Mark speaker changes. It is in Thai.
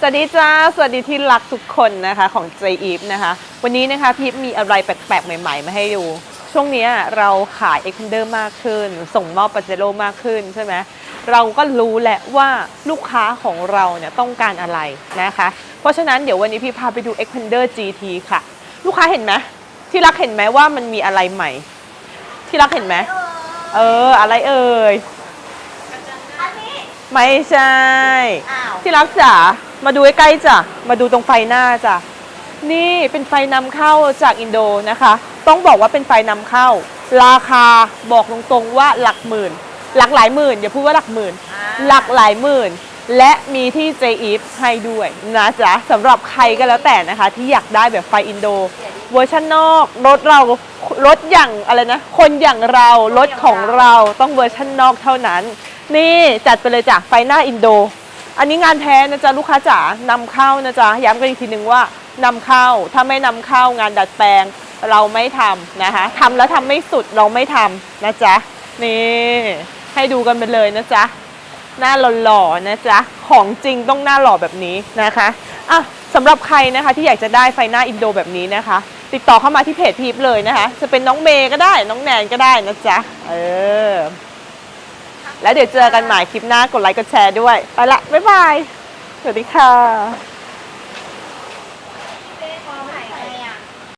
Speaker 1: สวัสดีจ้า สวัสดีที่รักทุกคนนะคะของ j e v e นะคะ วันนี้นะคะพีฟมีอะไรแปลกๆ ใหม่ ๆ มาให้ดู ช่วงเนี้ยเราขาย e x p a n d e r มากขึ้น ส่งมอบปาเจโร่มากขึ้นใช่ไหมเราก็รู้แหละว่าลูกค้าของเราเนี่ยต้องการอะไรนะคะ เพราะฉะนั้นเดี๋ยววันนี้พี่พาไปดู e x p a n d e r GT ค่ะ ลูกค้าเห็นไหมที่รักเห็นไหมว่ามันมีอะไรใหม่ ที่รักเห็นไหมเออ อะไรเอ่ย
Speaker 2: อันนี้
Speaker 1: ไม่ใช่
Speaker 2: อ้าว
Speaker 1: ที่รักจ๋า มาดูใกล้ๆจ้ะ มาดูตรงไฟหน้าจ้ะ นี่เป็นไฟนำเข้าจากอินโดนะคะ ต้องบอกว่าเป็นไฟนำเข้า ราคาบอกตรงๆว่าหลักหมื่น หลักหลายหมื่นอย่าพูดว่าหลักหมื่น หลักหลายหมื่น และมีที่ j e f ให้ด้วยนะจ๊ะสำหรับใครก็แล้วแต่นะคะ ที่อยากได้แบบไฟอินโด เวอร์ชันนอกรถเรารถอย่างอะไรนะ คนอย่างเรารถของเราต้องเวอร์ชันนอกเท่านั้น นี่จัดไปเลยจ้ะไฟหน้าอินโด อันนี้งานแท้นะจ๊ะลูกค้าจ๋านำเข้านะจ๊ะย้ำกันอีกทีนึงว่านำเข้าถ้าไม่นำเข้างานดัดแปลงเราไม่ทำนะคะทำแล้วทำไม่สุดเราไม่ทำนะจ๊ะนี่ให้ดูกันไปเลยนะจ๊ะหน้าหล่อๆนะจ๊ะของจริงต้องหน้าหล่อแบบนี้นะคะอะสำหรับใครนะคะที่อยากจะได้ไฟหน้าอินโดแบบนี้นะคะ ติดต่อเข้ามาที่เพจพีพเลยนะคะ จะเป็นน้องเมย์ก็ได้น้องแนนก็ได้นะจ๊ะเออ แล้วเดี๋ยวเจอกันใหม่คลิปหน้ากดไลค์กดแชร์ด้วย ไปละ บ๊ายบาย สวัสดีค่ะ